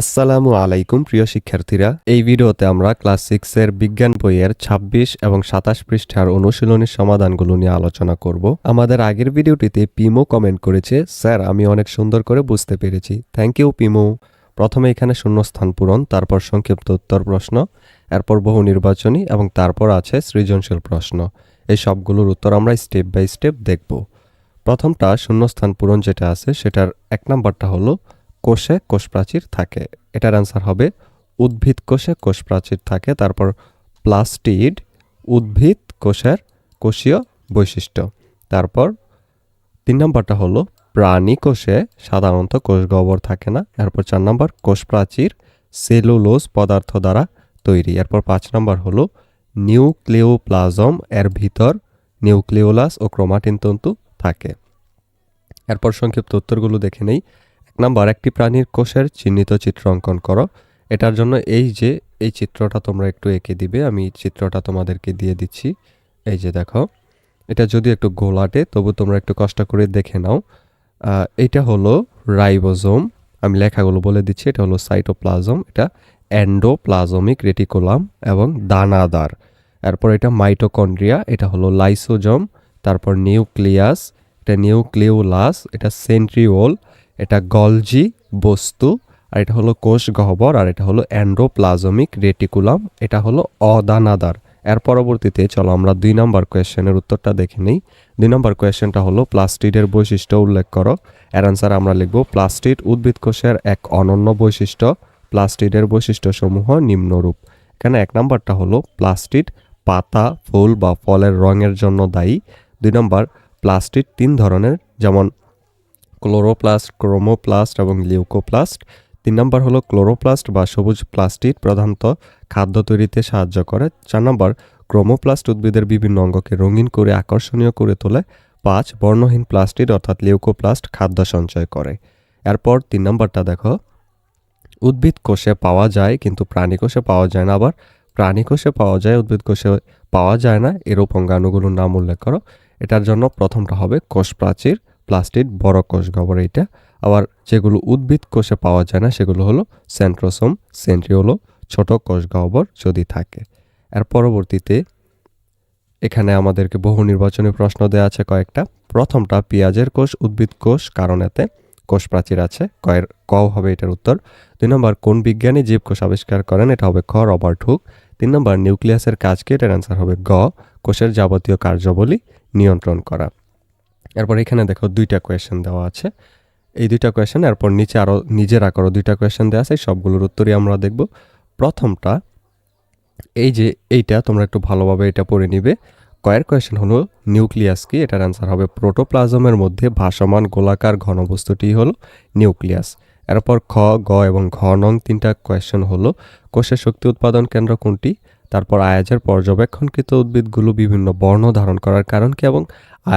আসসালামু আলাইকুম, প্রিয় শিক্ষার্থীরা। এই ভিডিওতে আমরা ক্লাস সিক্সের বিজ্ঞান বইয়ের ২৬ এবং সাতাশ পৃষ্ঠার অনুশীলনী সমাধানগুলো নিয়ে আলোচনা করব। আমাদের আগের ভিডিওটিতে পিমো কমেন্ট করেছে, স্যার, আমি অনেক সুন্দর করে বুঝতে পেরেছি। থ্যাংক ইউ পিমো। প্রথমে এখানে শূন্যস্থান পূরণ, তারপর সংক্ষিপ্ত উত্তর প্রশ্ন, এরপর বহু নির্বাচনী এবং তারপর আছে সৃজনশীল প্রশ্ন। এই সবগুলোর উত্তর আমরা স্টেপ বাই স্টেপ দেখব। প্রথমটা শূন্যস্থান পূরণ যেটা আছে, সেটার এক নাম্বারটা হলো কোষে কোষ প্রাচীর থাকে। এটার অ্যান্সার হবে, উদ্ভিদ কোষে কোষ প্রাচীর থাকে, তারপর প্লাস্টিড, উদ্ভিদ কোষের কোষীয় বৈশিষ্ট্য। তারপর তিন নম্বরটা হলো, প্রাণী কোষে সাধারণত কোষ গহ্বর থাকে না, এরপর চার নম্বর কোষ প্রাচীর সেলুলোজ পদার্থ দ্বারা তৈরি। এরপর পাঁচ নম্বর হলো, নিউক্লিওপ্লাজম এর ভিতর নিউক্লিওলাস ও ক্রোমাটিন তন্তু থাকে। এরপর সংক্ষিপ্ত উত্তরগুলো দেখে নেই। নাম্বার, একটি প্রাণীর কোষের চিহ্নিত চিত্র অঙ্কন করো। এটার জন্য এই যে, এই চিত্রটা তোমরা একটু এঁকে দিবে, আমি চিত্রটা তোমাদেরকে দিয়ে দিচ্ছি। এই যে দেখো, এটা যদি একটু গোলাটে, তবু তোমরা একটু কষ্ট করে দেখে নাও। এটা হলো রাইবোজোম, আমি লেখাগুলো বলে দিচ্ছি, এটা হলো সাইটোপ্লাজম, এটা অ্যান্ডোপ্লাজমিক রেটিকুলাম এবং দানাদার। এরপর এটা মাইটোকন্ড্রিয়া, এটা হলো লাইসোজম, তারপর নিউক্লিয়াস, এটা নিউক্লিওলাস এটা সেন্ট্রিওল এটা গলজি বস্তু, আর এটা হলো কোষ গহ্বর, আর এটা হলো অ্যান্ড্রোপ্লাজমিক রেটিকুলাম, এটা হলো অদানাদার। এর পরবর্তীতে চলো আমরা দুই নম্বর কোয়েশ্চেনের উত্তরটা দেখে নিই। দুই নম্বর কোয়েশ্চেনটা হলো প্লাস্টিডের বৈশিষ্ট্য উল্লেখ করো। এর আনসার আমরা লিখব, প্লাস্টিড উদ্ভিদ কোষের এক অনন্য বৈশিষ্ট্য। প্লাস্টিডের বৈশিষ্ট্যসমূহ নিম্নরূপ। এখানে এক নম্বরটা হলো প্লাস্টিড পাতা, ফুল বা ফলের রঙের জন্য দায়ী। দুই নম্বর, প্লাস্টিড তিন ধরনের, যেমন ক্লোরোপ্লাস্ট, ক্রোমোপ্লাস্ট এবং লিউকোপ্লাস্ট। তিন নম্বর হলো ক্লোরোপ্লাস্ট বা সবুজ প্লাস্টিড প্রধানত খাদ্য তৈরিতে সাহায্য করে। চার নম্বর, ক্রোমোপ্লাস্ট উদ্ভিদের বিভিন্ন অঙ্গকে রঙিন করে আকর্ষণীয় করে তোলে। পাঁচ, বর্ণহীন প্লাস্টিড অর্থাৎ লিউকোপ্লাস্ট খাদ্য সঞ্চয় করে। এরপর তিন নম্বরটা দেখো। উদ্ভিদ কোষে পাওয়া যায় কিন্তু প্রাণী কোষে পাওয়া যায় না আবার। প্রাণী কোষে পাওয়া যায়, উদ্ভিদ কোষে পাওয়া যায় না। এরূপ অঙ্গাণুগুলোর নাম উল্লেখ করো। এটার জন্য প্রথমটা হবে কোষ প্রাচীর প্লাস্টিড বড় কোষ গহ্বর এইটা। আবার যেগুলো উদ্ভিদ কোষে পাওয়া যায় না, সেগুলো হলো সেন্ট্রোসোম সেন্ট্রিওলো ছোট কোষ গহ্বর যদি থাকে। এর পরবর্তীতে এখানে আমাদেরকে বহু নির্বাচনী প্রশ্ন দেওয়া আছে কয়েকটা। প্রথমটা, পেঁয়াজের কোষ, উদ্ভিদ কোষ কারণ এতে? কোষ প্রাচীর আছে, কয়ের ক হবে এটার উত্তর। দুই নম্বর, কোন বিজ্ঞানী জীবকোষ আবিষ্কার করেন? এটা হবে খ, রবার্ট হুক। তিন নম্বর, নিউক্লিয়াসের কাজকে এটার অ্যান্সার হবে গ, কোষের যাবতীয় কার্যাবলী নিয়ন্ত্রণ করা। এরপর এখানে দেখো দুইটা কোয়েশ্চেন দেওয়া আছে। এই দুইটা কোয়েশ্চেন এরপর নিচে আরও নিজেরা করো দুইটা কোয়েশ্চেন দেওয়া আছে। সবগুলোর উত্তরই আমরা দেখব। প্রথমটা, এই যে এইটা, তোমরা একটু ভালোভাবে এটা পড়ে নিবে। কয়ের কোয়েশ্চেন হলো, নিউক্লিয়াস কি? এটার অ্যান্সার হবে প্রোটোপ্লাজমের মধ্যে ভাসমান গোলাকার ঘনবস্তুটি হলো নিউক্লিয়াস। এরপর খ, গ এবং ঘ নং তিনটা কোয়েশ্চেন হলো, কোষের শক্তি উৎপাদন কেন্দ্র কোনটি? তারপর আয়াজের পর্যবেক্ষণকৃত উদ্ভিদগুলো বিভিন্ন বর্ণ ধারণ করার কারণ কি এবং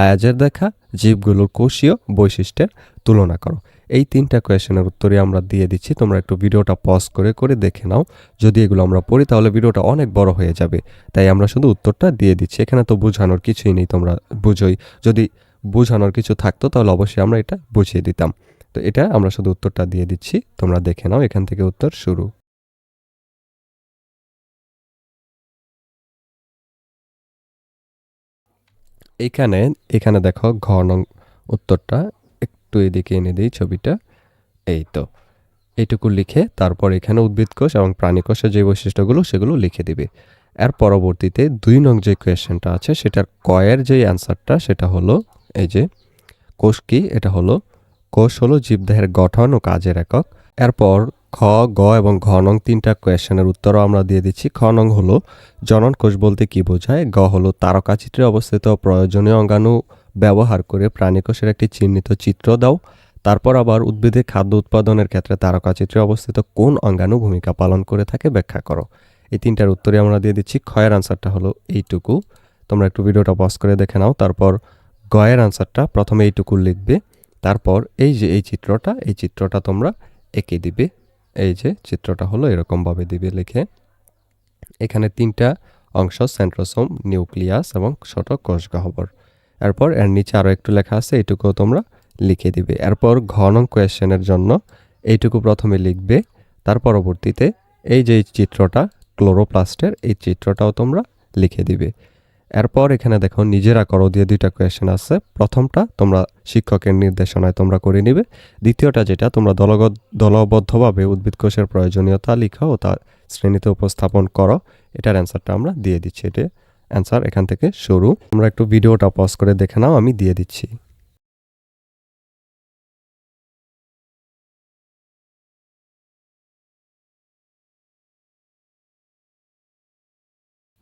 আয়াজের দেখা জীবগুলোর কোষীয় বৈশিষ্ট্যের তুলনা করো। এই তিনটা কোয়েশনের উত্তরই আমরা দিয়ে দিচ্ছি। তোমরা একটু ভিডিওটা পজ করে করে দেখে নাও। যদি এগুলো আমরা পড়ি তাহলে ভিডিওটা অনেক বড় হয়ে যাবে। তাই আমরা শুধু উত্তরটা দিয়ে দিচ্ছি। এখানে তো বোঝানোর কিছুই নেই, তোমরা বুঝোই। যদি বোঝানোর কিছু থাকতো তাহলে অবশ্যই আমরা এটা বুঝিয়ে দিতাম। তো এটা আমরা শুধু উত্তরটা দিয়ে দিচ্ছি। তোমরা দেখে নাও, এখান থেকে উত্তর শুরু। এইখানে এখানে দেখো ঘ নং উত্তরটা, একটু এদিকে এনে দিই ছবিটা। এই তো, এইটুকু লিখে তারপর এখানে উদ্ভিদ কোষ এবং প্রাণী কোষের যে বৈশিষ্ট্যগুলো, সেগুলো লিখে দিবে। এর পরবর্তীতে দুই নং যে কোয়েশ্চেনটা আছে, সেটার কয়ের যে অ্যান্সারটা, সেটা হলো, এই যে, কোষ কি? এটা হলো, কোষ হলো জীবদেহের গঠন ও কাজের একক। এরপর খ, গ এবং ঘ নং তিনটা কোয়েশনের উত্তরও আমরা দিয়ে দিচ্ছি। খ নং হলো, জনন কোষ বলতে কি বোঝায়? গ হলো তারকাচিত্রে অবস্থিত প্রয়োজনীয় অঙ্গাণু ব্যবহার করে প্রাণী কোষের একটি চিহ্নিত চিত্র দাও। তারপর আবার উদ্ভিদে খাদ্য উৎপাদনের ক্ষেত্রে তারকাচিত্রে অবস্থিত কোন অঙ্গাণু ভূমিকা পালন করে থাকে ব্যাখ্যা করো। এই তিনটার উত্তরে আমরা দিয়ে দিচ্ছি ক্ষয়ের আনসারটা হলো এইটুকু। তোমরা একটু ভিডিওটা পজ করে দেখে নাও। তারপর গয়ের আনসারটা প্রথমে এইটুকু লিখবে। তারপর এই যে এই চিত্রটা এই চিত্রটা তোমরা এঁকে দিবে। এই যে চিত্রটা হলো এরকমভাবে দিবে লিখে। এখানে তিনটা অংশ, সেন্ট্রোসোম, নিউক্লিয়াস এবং ছোট কোষ গহ্বর এরপর এর নিচে আরও একটু লেখা আছে এইটুকুও তোমরা লিখে দিবে। এরপর ঘন কোয়েশ্চেনের জন্য এইটুকু প্রথমে লিখবে। তার পরবর্তীতে এই যে চিত্রটা, ক্লোরোপ্লাস্টের, এই চিত্রটাও তোমরা লিখে দিবে। এরপর এখানে দেখো, নিজেরা করো দিয়ে দুইটা কোয়েশ্চেন আছে। প্রথমটা, তোমরা শিক্ষকের নির্দেশনায় তোমরা করে নিবে। দ্বিতীয়টা যেটা, তোমরা দলগত, দলবদ্ধভাবে উদ্ভিদ কোষের প্রয়োজনীয়তা লিখো ও তা শ্রেণীতে উপস্থাপন করো। এটার অ্যান্সারটা আমরা দিয়ে দিচ্ছি। এটা অ্যান্সার এখান থেকে শুরু। আমরা একটু ভিডিওটা পজ করে দেখে নাও, আমি দিয়ে দিচ্ছি।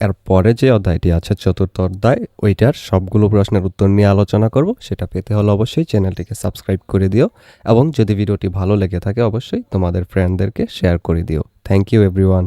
এর পরে যে অধ্যায়টি আছে, চতুর্থ অধ্যায়, ওইটার সবগুলো প্রশ্নের উত্তর নিয়ে আলোচনা করব। সেটা পেতে হলে অবশ্যই চ্যানেলটিকে সাবস্ক্রাইব করে দিও এবং যদি ভিডিওটি ভালো লেগে থাকে, অবশ্যই তোমাদের ফ্রেন্ডদেরকে শেয়ার করে দিও। Thank you everyone